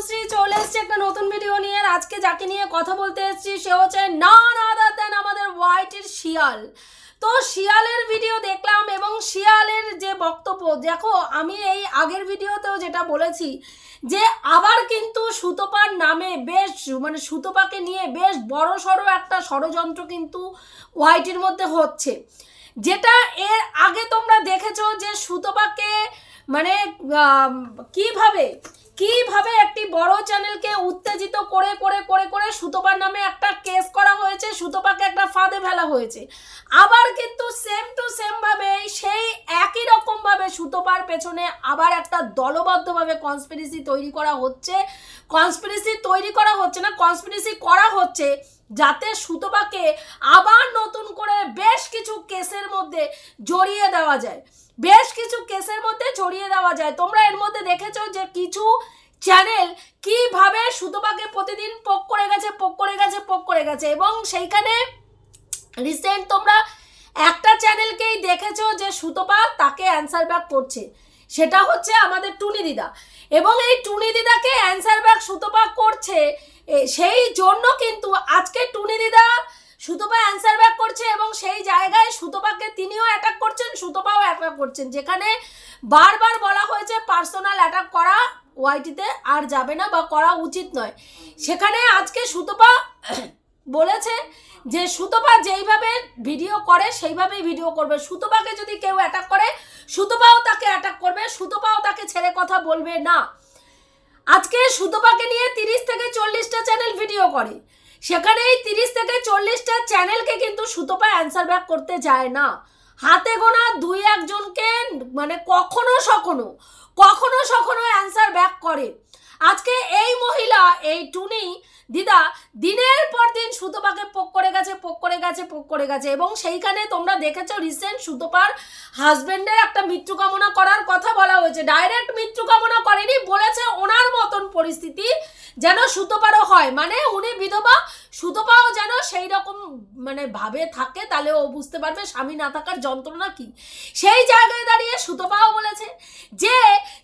তনুশ্রী চলে এসছে একটা নতুন ভিডিও নিয়ে আজকে যাকে নিয়ে কথা বলতে এসেছি, সে হচ্ছে নন আদার দেন আমাদের হোয়াইটের শিয়াল। তো শিয়ালের ভিডিও দেখলাম এবং শিয়ালের যে বক্তব্য, দেখো আমি এই আগের ভিডিওতেও যেটা বলেছি যে আবার কিন্তু সুতোপার নামে বেশ মানে সুতোপাকে নিয়ে বেশ বড় সড়ো একটা ষড়যন্ত্র কিন্তু হোয়াইটের মধ্যে হচ্ছে। যেটা এর আগে তোমরা দেখেছ যে সুতোপাকে মানে কীভাবে কীভাবে একটি বড় চ্যানেলকে উত্তেজিত করে করে করে করে সুতোপার নামে একটা কেস করা হয়েছে সুতোপাকে একটা ফাঁদে ফেলা হয়েছে। আবার কিন্তু সেম টু সেম ভাবে সেই একই রকম ভাবে সুতোপার পেছনে আবার একটা দলবদ্ধভাবে কনস্পিরেসি তৈরি করা হচ্ছে। কনস্পিরেসি তৈরি করা হচ্ছে না কনস্পিরেসি করা হচ্ছে যাতে সুতোপাকে আবার নতুন করে বেশ কিছু কেসের মধ্যে জড়িয়ে দেওয়া যায়। বেশ কিছু কেসের মধ্যে জড়িয়ে দেওয়া যায়। তোমরা এর মধ্যে দেখেছ যে কিছু চ্যানেল কীভাবে সুতোপাকে প্রতিদিন পোক করে গেছে, পোক করে গেছে, পোক করে গেছে এবং সেইখানে রিসেন্ট তোমরা একটা চ্যানেলকেই দেখেছ যে সুতপা তাকে অ্যান্সার ব্যাক করছে। সেটা হচ্ছে আমাদের টুনি দিদা। এবং এই টুনি দিদাকে অ্যান্সার ব্যাক সুতপা করছে সেই জন্য কিন্তু আজকে টুনি দিদা সুতপা অ্যান্সার ব্যাক করছে এবং সেই জায়গায় সুতপাকে তিনিও অ্যাটাক করছেন, সুতপাও অ্যাটাক করছেন। যেখানে বারবার বলা হয়েছে পার্সোনাল অ্যাটাক করা ওয়াইটিতে আর যাবে না বা করা উচিত নয়। সেখানে আজকে সুতপা বলেছে যে সুতপা যেইভাবে ভিডিও করে, সেইভাবেই ভিডিও করবে। সুতপাকে যদি কেউ অ্যাটাক করে, সুতপাও তাকে অ্যাটাক করবে, সুতপাও তাকে ছেড়ে কথা বলবে না। আজকে সুতপাকে নিয়ে তিরিশ থেকে চল্লিশটা চ্যানেল ভিডিও করে। সেখানে এই তিরিশ থেকে চল্লিশটা চ্যানেলকে কিন্তু সুতপা অ্যান্সার ব্যাক করতে যায় না। হাতে গোনা দুই একজনকে মানে কখনো সখনো কখনো সখনো অ্যান্সার ব্যাক করে। আজকে এই মহিলা, এই টুনি, দিদা, দিনের পর দিন সুতোপাকে পোক করে গেছে, পোক করে গেছে, পোক করে গেছে এবং সেইখানে তোমরা দেখেছ রিসেন্ট সুতোপার হাজবেন্ডের একটা মৃত্যু কামনা করার কথা বলা হয়েছে। ডাইরেক্ট মৃত্যু কামনা করেনি, বলেছে ওনার মতন পরিস্থিতি যেন সুতোপারও হয়। মানে উনি বিধবা সুতপাও যেন সেই রকম মানে ভাবে থাকে, তাহলে ও বুঝতে পারবে স্বামী না থাকার যন্ত্রণা কি। সেই জায়গায় দাঁড়িয়ে সুতপাও বলেছে যে,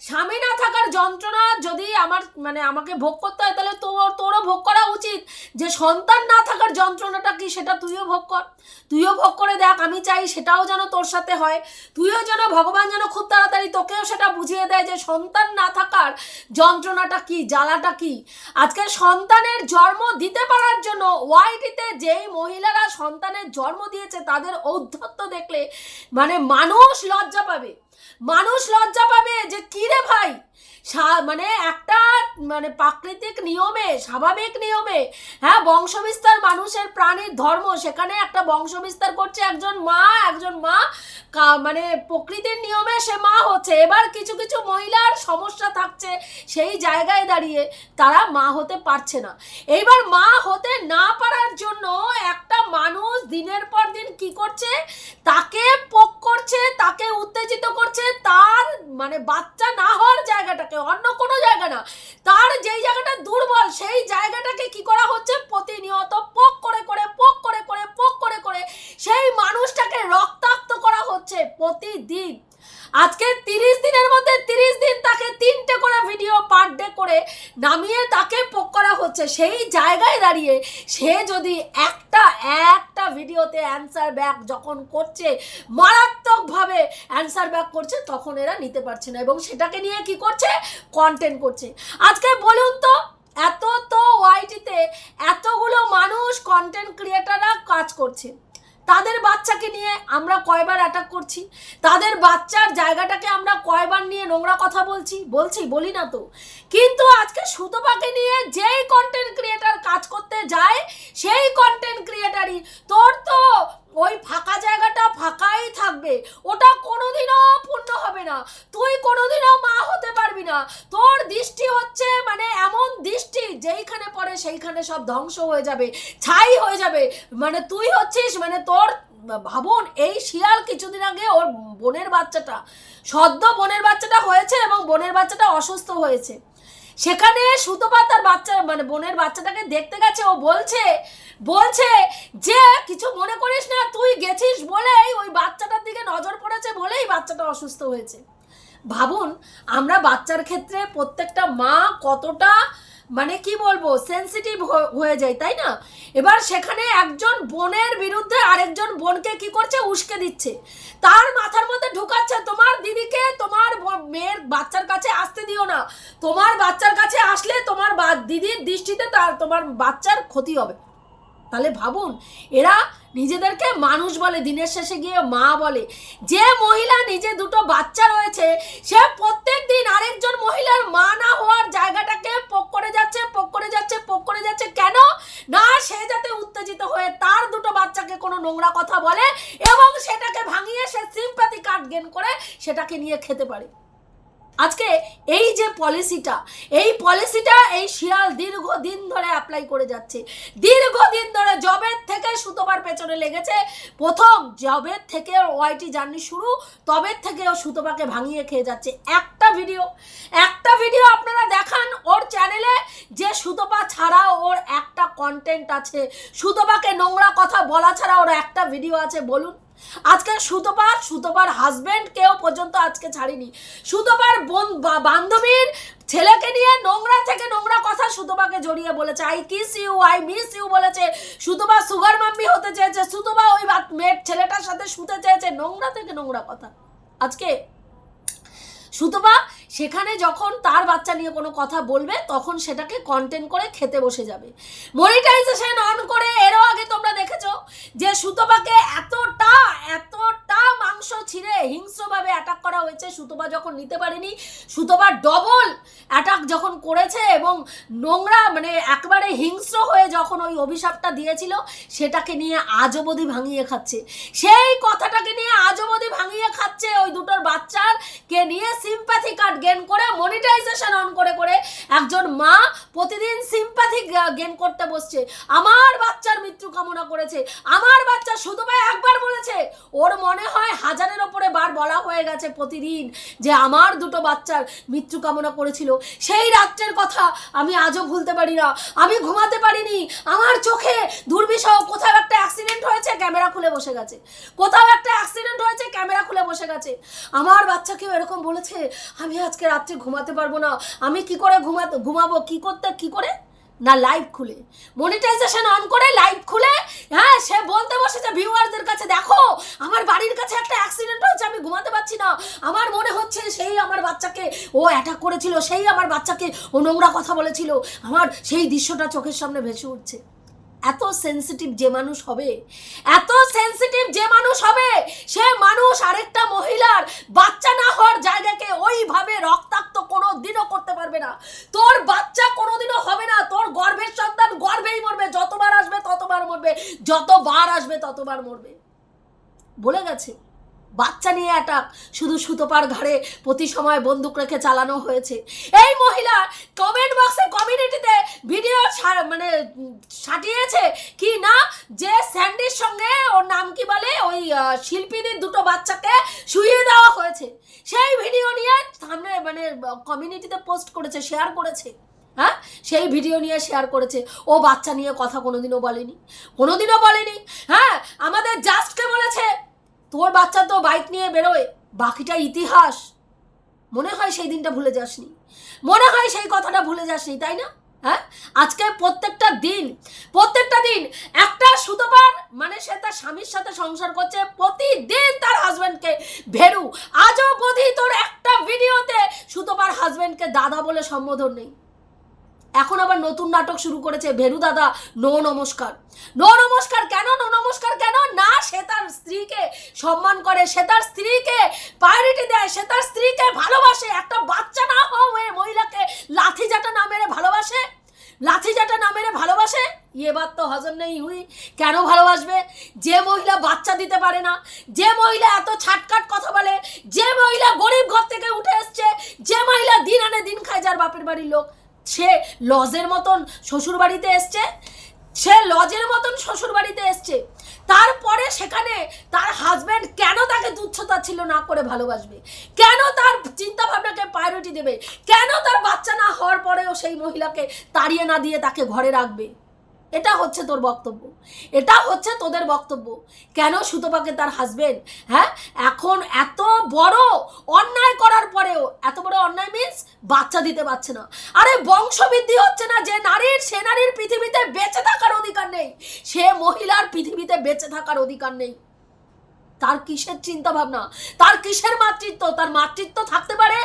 স্বামী না থাকার যন্ত্রণা যদি আমার মানে আমাকে ভোগ করতে হয়, তাহলে তোর তোরও ভোগ করা উচিত। যে সন্তান না থাকার যন্ত্রণাটা কি, সেটা তুইও ভোগ কর। তুইও ভোগ করে দেখ, আমি চাই সেটাও যেন তোর সাথে হয়। তুইও যেন ভগবান যেন খুব তাড়াতাড়ি তোকেও সেটা বুঝিয়ে দেয় যে, সন্তান না থাকার যন্ত্রণাটা কি, জ্বালাটা কি। আজকে সন্তানের জন্ম দিতে পারার জন্য ওয়াইটিতে যেই মহিলারা সন্তানের জন্ম দিয়েছে তাদের ঔদ্ধত্য দেখলে মানে মানুষ লজ্জা পাবে। মানুষ লজ্জা পাবে যে কি রে ভাই? মানে একটা মানে প্রাকৃতিক নিয়মে, স্বাভাবিক নিয়মে হ্যাঁ বংশবিস্তার মানুষের প্রাণীর ধর্ম, সেখানে একটা বংশবিস্তার করছে একজন মা একজন মা মানে প্রকৃতির নিয়মে সে মা হচ্ছে। এবার কিছু কিছু মহিলার সমস্যা থাকছে সেই জায়গায় দাঁড়িয়ে, তারা মা হতে পারছে না। এইবার মা হতে না পারার জন্য একটা মানুষ দিনের পর দিন কি করছে? তাকে করছে, তাকে উত্তেজিত করছে, তার মানে বাচ্চা না হওয়ার জায়গাটাকে, অন্য কোনো জায়গা না। তার যেই জায়গাটা দুর্বল, সেই জায়গাটাকে কি করা হচ্ছে? প্রতিনিয়ত পোক করে করে, পোক করে করে, পোক করে করে সেই মানুষটাকে রক্তাক্ত করা হচ্ছে প্রতিদিন। আজকে তিরিশ দিনের মধ্যে তিরিশ দিন তাকে তিনটে করে ভিডিও পার ডে করে নামিয়ে তাকে পোক করা হচ্ছে। সেই জায়গায় দাঁড়িয়ে সে যদি একটা একটা ভিডিওতে অ্যান্সার ব্যাক যখন করছে, মারাত্মকভাবে অ্যান্সার ব্যাক করছে, তখন এরা নিতে পারছে না এবং সেটাকে নিয়ে কি করছে? কন্টেন্ট করছে। আজকে বলুন তো, এত তো ওয়াইটিতে এতগুলো মানুষ কন্টেন্ট ক্রিয়েটাররা কাজ করছে। তাদের বাচ্চাকে নিয়ে আমরা কয়বার অ্যাটাক করছি, তাদের বাচ্চার জায়গাটাকে আমরা কয়বার নিয়ে নোংরা কথা বলছি বলছি, বলি না তো। কিন্তু আজকে সুতপাকে নিয়ে যেই কন্টেন্ট ক্রিয়েটার কাজ করতে যায়, সেই কন্টেন্ট ক্রিয়েটারই তোর তো ওই ফাঁকা জায়গাটা ফাঁকাই থাকবে। ওটা কোনোদিনও পূর্ণ হবে না। তুই কোনোদিনও মা হতে পারবি না। তোর দৃষ্টি হচ্ছে মানে এমন দৃষ্টি, যেইখানে পড়ে সেইখানে সব ধ্বংস হয়ে যাবে, ছাই হয়ে যাবে। মানে তুই হচ্ছিস মানে তোর ভাবুন, এই শিয়াল কিছুদিন আগে ওর বোনের বাচ্চাটা, সদ্য বোনের বাচ্চাটা হয়েছে এবং বোনের বাচ্চাটা অসুস্থ হয়েছে। সেখানে সুতপা তার বাচ্চা মানে বোনের বাচ্চাটাকে দেখতে গেছে, ও বলছে বলছে যে, কিছু মনে করিস না, তুই গেছিস বলেই ওই বাচ্চাটার দিকে নজর পড়েছে বলেই বাচ্চাটা অসুস্থ হয়েছে। ভাবুন, আমরা বাচ্চার ক্ষেত্রে প্রত্যেকটা মা কতটা মানে কি বলব সেন্সিটিভ হয়ে যায়, তাই না? এবার সেখানে একজন বোনের বিরুদ্ধে আরেকজন বোনকে কি করছে? উস্কে দিচ্ছে। তার মাথার মধ্যে ঢুকাচ্ছে, তোমার দিদিকে তোমার মেয়ের বাচ্চার কাছে আসতে দিও না। তোমার বাচ্চার কাছে আসলে তোমার দিদির দৃষ্টিতে তার, তোমার বাচ্চার ক্ষতি হবে। তাহলে ভাবুন, এরা নিজেদেরকে মানুষ বলে, দিনের শেষে গিয়ে মা বলে। যে মহিলা নিজে দুটো বাচ্চা রয়েছে, সে প্রত্যেক দিন আরেকজন মহিলার মা না হওয়ার জায়গাটাকে পোক করে যাচ্ছে, পোক করে যাচ্ছে, পোক করে যাচ্ছে। কেন? না, সে যাতে উত্তেজিত হয়ে তার দুটো বাচ্চাকে কোনো নোংরা কথা বলে এবং সেটাকে ভাঙিয়ে সে সিম্প্যাথি কার্ড গেন করে সেটাকে নিয়ে খেতে পারে। আজকে এই যে পলিসিটা, এই পলিসিটা এই শিয়াল দীর্ঘদিন ধরে অ্যাপ্লাই করে যাচ্ছে। দীর্ঘদিন ধরে জবের থেকে সুতোবার পেছনে লেগেছে। প্রথম জবের থেকে ওয়াইটি জার্নি শুরু, তবের থেকে ও সুতোপাকে ভাঙিয়ে খেয়ে যাচ্ছে। একটা ভিডিও একটা ভিডিও আপনারা দেখান ওর চ্যানেলে যে সুতোপা ছাড়া ওর একটা কন্টেন্ট আছে। সুতোপাকে নোংরা কথা বলা ছাড়া ওর একটা ভিডিও আছে, বলুন। আজকে সুতোপার সুতোপার হাজবেন্ড কেউ পর্যন্ত আজকে ছাড়িনি। সুতোপার বোন বান্ধবীর ছেলেকে নিয়ে নোংরা থেকে নোংরা কথা সুতোপাকে জড়িয়ে বলেছে। I kiss you I miss you বলেছে। সুতোপা সুগার মাম্মি হতে চেয়েছে। সুতোপা ওই মেয়ের ছেলেটার সাথে শুতে চেয়েছে। নোংরা থেকে নোংরা কথা। আজকে সুতপা সেখানে যখন তার বাচ্চা নিয়ে কোনো কথা বলবে, তখন সেটাকে কন্টেন্ট করে খেতে বসে যাবে। মনিটাইজেশন অন করে এরও আগে তোমরা দেখেছ যে সুতপাকে এতটা এতটা মাংস ছিঁড়ে হিংস্রভাবে অ্যাটাক করা হয়েছে। সুতপা যখন নিতে পারেনি, সুতপা ডবল অ্যাটাক যখন করেছে এবং নোংরা মানে একবারে হিংস্র হয়ে যখন ওই অভিশাপটা দিয়েছিল, সেটাকে নিয়ে আজও অবধি ভাঙিয়ে খাচ্ছে। সেই কথাটাকে নিয়ে আজও অবধি ভাঙিয়ে খাচ্ছে ওই দুটোর বাচ্চার, কে নিয়ে সিম্প্যাথি কার্ড গেন করে মনিটাইজেশন অন করে করে একজন মা প্রতিদিন সিম্প্যাথি গেন করতে বসছে। আমার বাচ্চার মৃত্যু কামনা করেছে। আমার বাচ্চা শুধু ভাই একবার বলেছে, ওর মনে হয় হাজারের ওপরে বার বলা হয়ে গেছে প্রতিদিন যে আমার দুটো বাচ্চার মৃত্যু কামনা করেছিল। সেই রাত্রের কথা আমি আজও ভুলতে পারি না। আমি ঘুমাতে পারিনি। আমার চোখে দুর্বিষহ কোথাও একটা অ্যাক্সিডেন্ট হয়েছে ক্যামেরা খুলে বসে গেছে। কোথাও একটা অ্যাক্সিডেন্ট হয়েছে ক্যামেরা খুলে বসে গেছে। আমার বাচ্চাকেও এরকম বলেছে, আমি আজকে রাত্রে ঘুমাতে পারব না। আমি কি করে ঘুমাতে, ঘুমাবো? কি করতে, কি করে? না লাইভ খুলে। মনিটাইজেশন অন করে লাইভ খুলে। হ্যাঁ সে বলতে বসেছে ভিউয়ারদের কাছে, দেখো, আমার বাড়ির কাছে একটা অ্যাক্সিডেন্ট হয়েছে, আমি ঘুমাতে পারছি না। আমার মনে হচ্ছে সেই আমার বাচ্চাকে ও অ্যাটাক করেছিল, সেই আমার বাচ্চাকে ও নোংরা কথা বলেছিল। আমার সেই দৃশ্যটা চোখের সামনে ভেসে উঠছে। এত সেন্সিটিভ যে মানুষ হবে, এত সেন্সিটিভ যে মানুষ হবে, সে মানুষ আরেকটা মহিলার বাচ্চা না হওয়ার জায়গাকে ওইভাবে রক্তাক্ত কোনো দিনও করতে পারবে না। তোর বাচ্চা কোনোদিনও হবে না, তোর গর্ভের সন্তান গর্ভেই মরবে, যতবার আসবে ততবার মরবে, যতবার আসবে ততবার মরবে। বলে গেছে। বাচ্চা নিয়ে অ্যাটাক শুধু সুতোপার ঘাড়ে প্রতি সময় বন্দুক রেখে চালানো হয়েছে। এই মহিলা কমেন্ট বক্সে কমিউনিটিতে ভিডিও মানে সাটিয়েছে কি না? যে স্যান্ডির সঙ্গে ওর নাম কি বলে? ওই শিল্পীদের দুটো বাচ্চাকে শুইয়ে দেওয়া হয়েছে। সেই ভিডিও নিয়ে সামনে মানে কমিউনিটিতে পোস্ট করেছে শেয়ার করেছে। হ্যাঁ? সেই ভিডিও নিয়ে শেয়ার করেছে। ও বাচ্চা নিয়ে কথা কোনোদিনও বলেনি। কোনোদিনও বলেনি। হ্যাঁ? আমাদের জাস্টকে বলেছে তোর বাচ্চা তো বাইক নিয়ে বেরোয়, বাকিটা ইতিহাস। মনে হয় সেই দিনটা ভুলে যাসনি। মনে হয় সেই কথাটা ভুলে যাসনি, তাই না? হ্যাঁ? আজকে প্রত্যেকটা দিন প্রত্যেকটা দিন একটা সুতোবার মানে সে তার স্বামীর সাথে সংসার করছে, প্রতিদিন তার হাজব্যান্ডকে ভেরু। আজও বোধি তোর একটা ভিডিওতে সুতোবার হাজব্যান্ডকে দাদা বলে সম্বোধন নেই। এখন আবার নতুন নাটক শুরু করেছে ভেরু দাদা, নো নমস্কার। নো নমস্কার কেন? নো নমস্কার কেন? না, সে তার স্ত্রীকে সম্মান করে, সে তার স্ত্রীকে প্রায়োরিটি দেয়, সে তার স্ত্রীকে ভালোবাসে। একটা বাচ্চা না হয়ে মহিলাকে লাথি জাটা না মেরে ভালোবাসে? লাথি জাটা না মেরে ভালোবাসে? বাত তো হজম নেই হুই। কেন ভালোবাসবে? যে মহিলা বাচ্চা দিতে পারে না, যে মহিলা এত ছাটকাট কথা বলে, যে মহিলা গরিব ঘর থেকে উঠে এসছে, যে মহিলা দিন আনে দিন খায় যার বাপের বাড়ির লোক। সে লজের মতন শ্বশুর বাড়িতে এসছে, সে লজের মতন শ্বশুর বাড়িতে এসছে। তারপরে সেখানে তার হাজব্যান্ড কেন তাকে তুচ্ছতা ছিল না করে ভালোবাসবে? কেন তার চিন্তা ভাবনাকে প্রায়োরিটি দেবে? কেন তার বাচ্চা না হওয়ার পরেও সেই মহিলাকে তাড়িয়ে না দিয়ে তাকে ঘরে রাখবে? এটা হচ্ছে তোর বক্তব্য। এটা হচ্ছে তোদের বক্তব্য। কেন সুতপাকে তার হাজবেন্ড হ্যাঁ এখন এত বড় অন্যায় করার পরেও, এত বড় অন্যায় মিন্স বাচ্চা দিতে পারছে না। আরে বংশবৃদ্ধি হচ্ছে না যে নারীর, সে নারীর পৃথিবীতে বেঁচে থাকার অধিকার নেই। সে মহিলার পৃথিবীতে বেঁচে থাকার অধিকার নেই। তার কিসের চিন্তা ভাবনা তার কিসের মাতৃত্ব? তার মাতৃত্ব থাকতে পারে?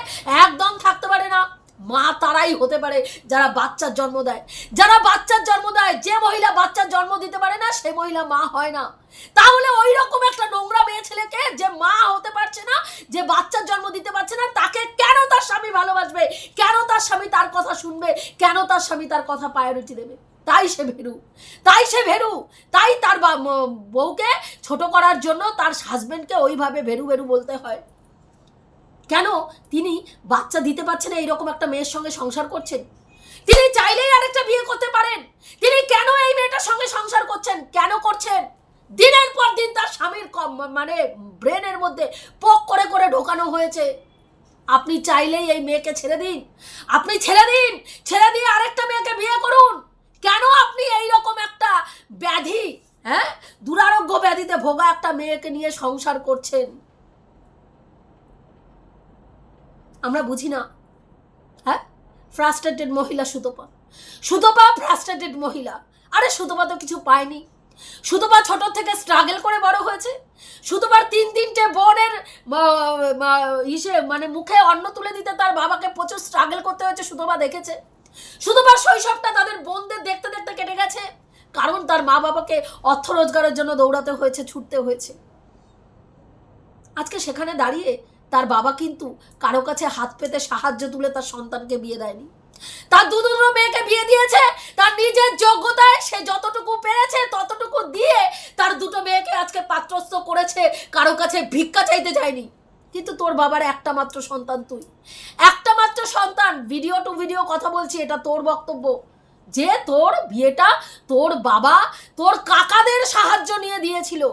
একদম থাকতে পারে না। মা তারাই হতে পারে যারা বাচ্চার জন্ম দেয়। যারা বাচ্চার জন্ম দেয়, যে মহিলা বাচ্চার জন্ম দিতে পারে না, সে মহিলা মা হয় না। তাহলে ওই রকম একটা নোংরা মেয়ে ছেলেকে যে মা হতে পারছে না, যে বাচ্চার জন্ম দিতে পারছে না, তাকে কেন তার স্বামী ভালোবাসবে? কেন তার স্বামী তার কথা শুনবে? কেন তার স্বামী তার কথা প্রায়োরিটি দেবে? তাই সে ভেরু। তাই সে ভেরু। তাই তার বউকে ছোট করার জন্য তার হাজবেন্ডকে ওইভাবে ভেরু ভেরু বলতে হয়। কেন? তিনি বাচ্চা দিতে পারছেন এইরকম একটা মেয়ের সঙ্গে সংসার করছেন। তিনি চাইলেই আরেকটা বিয়ে করতে পারেন। তিনি কেন এই মেয়েটার সঙ্গে সংসার করছেন? কেন করছেন? দিনের পর দিন তার স্বামীর কম- মানে ব্রেনের মধ্যে পোক করে করে ঢোকানো হয়েছে। আপনি চাইলেই এই মেয়েকে ছেড়ে দিন। আপনি ছেড়ে দিন। ছেড়ে দিয়ে আরেকটা মেয়েকে বিয়ে করুন। কেন আপনি এই রকম একটা ব্যাধি হ্যাঁ? দুরারোগ্য ব্যাধিতে ভোগা একটা মেয়েকে নিয়ে সংসার করছেন? আমরা বুঝি না। হ্যাঁ? ফ্রাস্ট্রেটেড মহিলা সুতপা। সুতপা ফ্রাস্ট্রেটেড মহিলা। আরে সুতপা তো কিছু পায়নি। সুতপা ছোট থেকে স্ট্রাগল করে বড় হয়েছে। সুতপার তিন তিনটে বোনের ইসে মানে মুখে অন্ন তুলে দিতে তার বাবাকে প্রচুর স্ট্রাগল করতে হয়েছে, সুতপা দেখেছে। সুতপার শৈশবটা তাদের বোনদের দেখতে দেখতে কেটে গেছে। কারণ তার মা বাবাকে অর্থ রোজগারের জন্য দৌড়াতে হয়েছে, ছুটতে হয়েছে। আজকে সেখানে দাঁড়িয়ে তার বাবা কিন্তু কারও কাছে হাত পেতে সাহায্য তুলে তার সন্তানকে বিয়ে দেয়নি। তার দু দুটো মেয়েকে বিয়ে দিয়েছে, তার নিজের যোগ্যতায় সে যতটুকু পেরেছে ততটুকু দিয়ে তার দুটো মেয়েকে আজকে পাত্রস্থ করেছে, কারও কাছে ভিক্ষা চাইতে যায়নি। কিন্তু তোর বাবার একটা মাত্র সন্তান তুই। একটা মাত্র সন্তান ভিডিও টু ভিডিও কথা বলছি, এটা তোর বক্তব্য। যে তোর বিয়েটা তোর বাবা, তোর কাকাদের সাহায্য নিয়ে দিয়েছিল।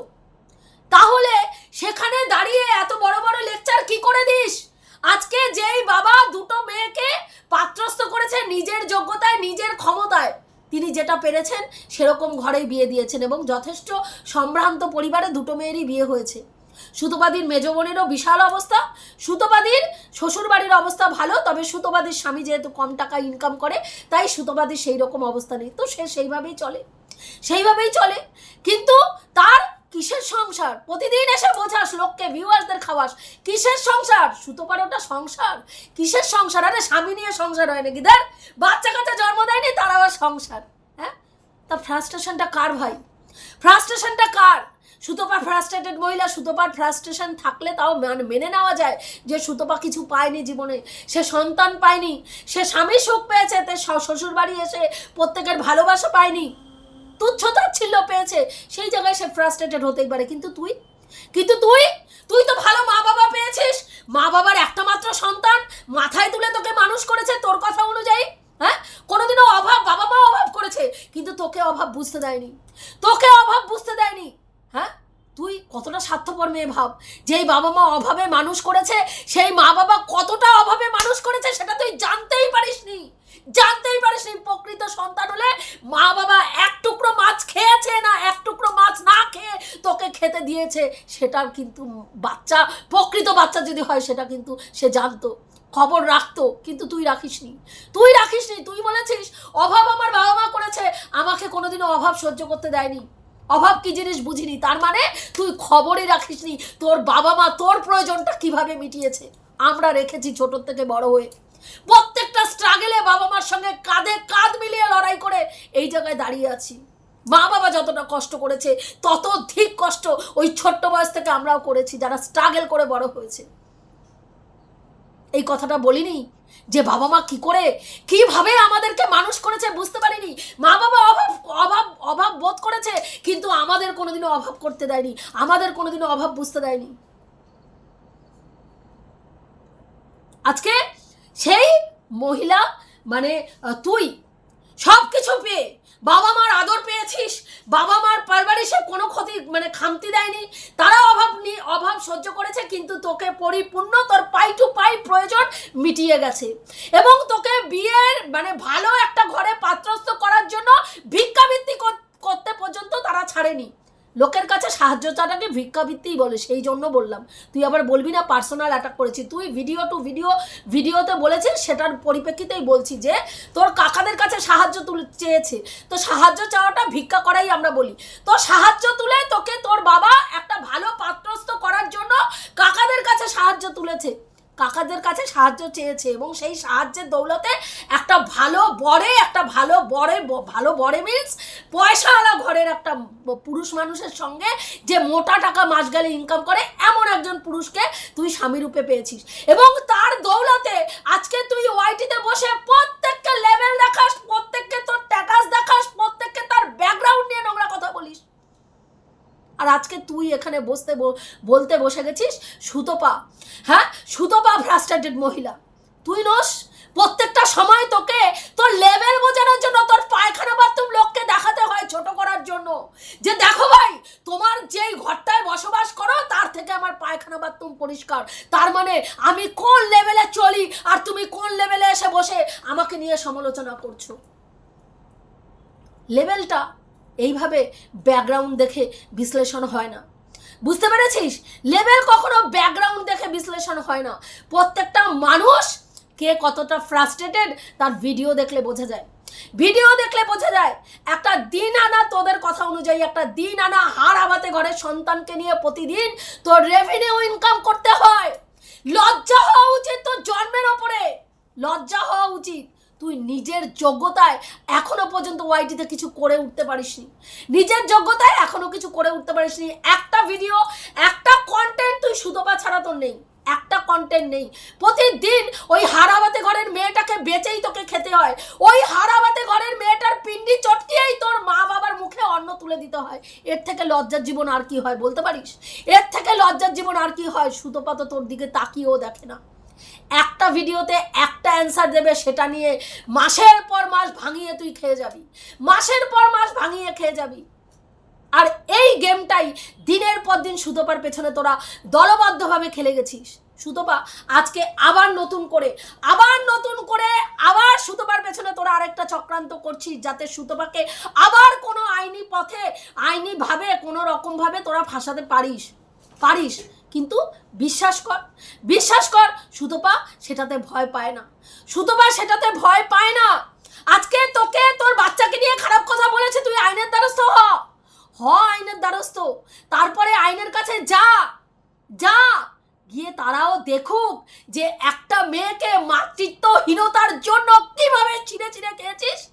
তাহলে সেখানে দাঁড়িয়ে এত বড় বড় লেকচার কি করে দিস? আজকে যেই বাবা দুটো মেয়েকে পাত্রস্থ করেছে নিজের যোগ্যতায়, নিজের ক্ষমতায়, তিনি যেটা পেরেছেন সেরকম ঘরেই বিয়ে দিয়েছেন এবং যথেষ্ট সম্ভ্রান্ত পরিবারে দুটো মেয়েরই বিয়ে হয়েছে। সুতোবাদীর মেজ বোনেরও বিশাল অবস্থা। সুতোবাদীর শ্বশুরবাড়ির অবস্থা ভালো, তবে সুতোবাদীর স্বামী যেহেতু কম টাকা ইনকাম করে, তাই সুতোবাদীর সেই রকম অবস্থা নেই। তো সে সেইভাবেই চলে। সেইভাবেই চলে। কিন্তু তার কিসের সংসার? প্রতিদিন এসে বোঝাস লোককে ভিউয়ার্সদের খাওয়াস। কিসের সংসার? সুতো ওটা সংসার। কিসের সংসার? আরে স্বামী নিয়ে সংসার হয় নাকি? দেখ বাচ্চা কাচ্চা জন্ম দেয়নি, তার আবার সংসার। হ্যাঁ? তা ফ্রাস্ট্রেশনটা কার ভাই? ফ্রাস্ট্রেশনটা কার? সুতোপা ফ্রাস্ট্রেটেড মহিলা সুতোপার ফ্রাস্ট্রেশন থাকলে তাও মানে নেওয়া যায় যে সুতোপা কিছু পায়নি জীবনে। সে সন্তান পায়নি, সে স্বামী সুখ পেয়েছে, তে শ্বশুর বাড়ি এসে প্রত্যেকের ভালোবাসা পায়নি। তুচ্ছতাচ্ছিল্য পেয়েছে। সেই জায়গায় সে ফ্রাস্ট্রেটেড হতেই পারে। কিন্তু তুই? কিন্তু তুই? তুই তো ভালো মা বাবা পেয়েছিস। মা বাবার একটা মাত্র সন্তান মাথায় তুলে তোকে মানুষ করেছে তোর কথা অনুযায়ী হ্যাঁ? কোনোদিনও অভাব, বাবা মা অভাব করেছে। কিন্তু তোকে অভাব বুঝতে দেয়নি। তোকে অভাব বুঝতে দেয়নি হ্যাঁ? তুই কতটা স্বার্থপর মেয়ে ভাব। যেই বাবা মা অভাবে মানুষ করেছে, সেই মা বাবা কতটা অভাবে মানুষ করেছে, সেটা তুই জানতেই পারিসনি। জানতেই পারিসনি প্রকৃত সন্তান হলে মা বাবা এক টুকরো মাছ খেয়েছে না, এক টুকরো মাছ না খেয়ে তোকে খেতে দিয়েছে, সেটার কিন্তু বাচ্চা, প্রকৃত বাচ্চা যদি হয়, সেটা কিন্তু সে জানতো, খবর রাখতো, কিন্তু তুই রাখিসনি তুই রাখিসনি তুই বলেছিস, অভাব আমার বাবা মা করেছে, আমাকে কোনোদিনও অভাব সহ্য করতে দেয়নি। অভাব কি জিনিস বুঝিনি, তার মানে তুই খবরই রাখিসনি তোর বাবা মা তোর প্রয়োজনটা কীভাবে মিটিয়েছে? আমরা রেখেছি ছোট থেকে বড় হয়ে। প্রত্যেকটা স্ট্রাগেলে বাবা মার সঙ্গে কাঁধে কাঁধ মিলিয়ে লড়াই করে এই জায়গায় দাঁড়িয়ে আছি। মা বাবা যতটা কষ্ট করেছে, তত ঠিক কষ্ট ওই ছোট্ট বয়স থেকে আমরাও করেছি, যারা স্ট্রাগল করে বড় হয়েছে। এই কথাটা বলিনি যে বাবা মা কি করে, কীভাবে আমাদেরকে মানুষ করেছে বুঝতে পারিনি। মা বাবা অভাব অভাব অভাব বোধ করেছে, কিন্তু আমাদের কোনোদিনও অভাব করতে দেয়নি, আমাদের কোনোদিনও অভাব বুঝতে দেয়নি। আজকে সেই মহিলা মানে তুই সব কিছু পেয়ে বাবা মার আদর পেয়েছিস বাবা মার পারবারিশে কোনো ক্ষতি মানে খামতি দেয়নি তারা অভাব নি, অভাব সহ্য করেছে, কিন্তু তোকে পরিপূর্ণ তোর পাই টু পাই প্রয়োজন মিটিয়ে গেছে। এবং তোকে বিয়ের মানে ভালো একটা ঘরে পাত্রস্থ করার জন্য ভিক্ষাবৃত্তি করে সাহায্য চাটাকে ভিক্ষাবৃত্তিই বলে, সেই জন্য বললাম। তুই আবার বলবি না পার্সোনাল অ্যাটাক করেছি। তুই ভিডিও টু ভিডিও ভিডিওতে বলেছিস, সেটার পরিপ্রেক্ষিতেই বলছি যে, তোর কাকাদের কাছে সাহায্য তুলে চেয়েছে। তো সাহায্য চাওয়াটা ভিক্ষা করাই আমরা বলি। তো সাহায্য তুলে তোকে তোর বাবা একটা ভালো পাত্রস্থ করার জন্য কাকাদের কাছে সাহায্য তুলেছে। কাকাদের কাছে সাহায্য চেয়েছে এবং সেই সাহায্যের দৌলতে একটা ভালো বরে, একটা ভালো বরে ভালো বরে মিনস পয়সাওয়ালা ঘরের একটা পুরুষ মানুষের সঙ্গে যে মোটা টাকা মাস গেলে ইনকাম করে, এমন একজন পুরুষকে তুই স্বামী রূপে পেয়েছিস। এবং তার দৌলতে আজকে তুই ওয়াইটিতে বসে প্রত্যেককে লেভেল দেখাস, প্রত্যেককে তোর ট্যাটাস দেখাস, প্রত্যেককে তার ব্যাকগ্রাউন্ড নিয়ে নোংরা কথা বলিস। আর আজকে তুই এখানে বসতে বলতে বসে গেছিস সুতপা। হ্যাঁ? সুতপা ফ্রাস্ট্রেটেড মহিলা। তুই নস? প্রত্যেকটা সময় তোকে তোর লেভেল বোঝানোর জন্য তোর পায়খানা বাথরুম লোককে দেখাতে হয় ছোট করার জন্য। যে দেখো ভাই, তোমার যেই ঘরটায় বসবাস করো, তার থেকে আমার পায়খানা বাথরুম পরিষ্কার। তার মানে আমি কোন লেভেলে চলি আর তুমি কোন লেভেলে এসে বসে আমাকে নিয়ে সমালোচনা করছ? লেভেলটা এইভাবে ব্যাকগ্রাউন্ড দেখে বিশ্লেষণ হয় না। বুঝতে পেরেছিস? লেভেল কখনো ব্যাকগ্রাউন্ড দেখে বিশ্লেষণ হয় না। প্রত্যেকটা মানুষ কে কতটা ফ্রাস্ট্রেটেড তার ভিডিও দেখলে বোঝা যায়। ভিডিও দেখলে বোঝা যায়, একটা দিন আনা তোদের কথা অনুযায়ী, একটা দিন আনা হাড় আবাতে ঘরের সন্তানকে নিয়ে প্রতিদিন তোর রেভিনিউ ইনকাম করতে হয়। লজ্জা হওয়া উচিত তোর জন্মের ওপরে। লজ্জা হওয়া উচিত। তুই নিজের যোগ্যতায় এখনও পর্যন্ত ওয়াইটিতে কিছু করে উঠতে পারিসনি। নিজের যোগ্যতায় এখনও কিছু করে উঠতে পারিসনি। একটা ভিডিও একটা কন্টেন্ট তুই সুতপা ছাড়া তোর নেই। একটা কন্টেন্ট নেই। প্রতিদিন ওই হারাবাতে ঘরের মেয়েটাকে বেচেই তোকে খেতে হয়। ওই হারাবাতে ঘরের মেয়েটার পিন্ডি চটকিয়েই তোর মা বাবার মুখে অন্ন তুলে দিতে হয়। এর থেকে লজ্জার জীবন আর কি হয় বলতে পারিস? এর থেকে লজ্জার জীবন আর কি হয়? সুতপা তো তোর দিকে তাকিয়েও দেখে না। একটা ভিডিওতে একটা অ্যান্সার দেবে সেটা নিয়ে মাসের পর মাস ভাঙিয়ে তুই খেয়ে যাবি। মাসের পর মাস ভাঙিয়ে খেয়ে যাবি। আর এই গেমটাই দিনের পর দিন সুতোপার পেছনে তোরা দলবদ্ধভাবে খেলে গেছিস। সুতপা, আজকে আবার নতুন করে, আবার নতুন করে আবার সুতপার পেছনে তোরা আরেকটা চক্রান্ত করছিস যাতে সুতপাকে আবার কোনো আইনি পথে আইনিভাবে কোনো রকমভাবে তোরা ফাঁসাতে পারিস পারিস। কিন্তু বিশ্বাস কর বিশ্বাস কর, সুতপা সেটাতে ভয় পায় না। সুতপা সেটাতে ভয় পায় না। আজকে তোকে তোর বাচ্চাকে নিয়ে খারাপ কথা বলেছে, তুই আইনের দ্বারস্থ হ। হ, আইনের দ্বারস্থ। তারপরে আইনের কাছে যা যা। গিয়ে তারাও দেখুক যে একটা মেয়েকে মাতৃত্বহীনতার জন্য কীভাবে ছিঁড়ে ছিঁড়ে খেয়েছিস।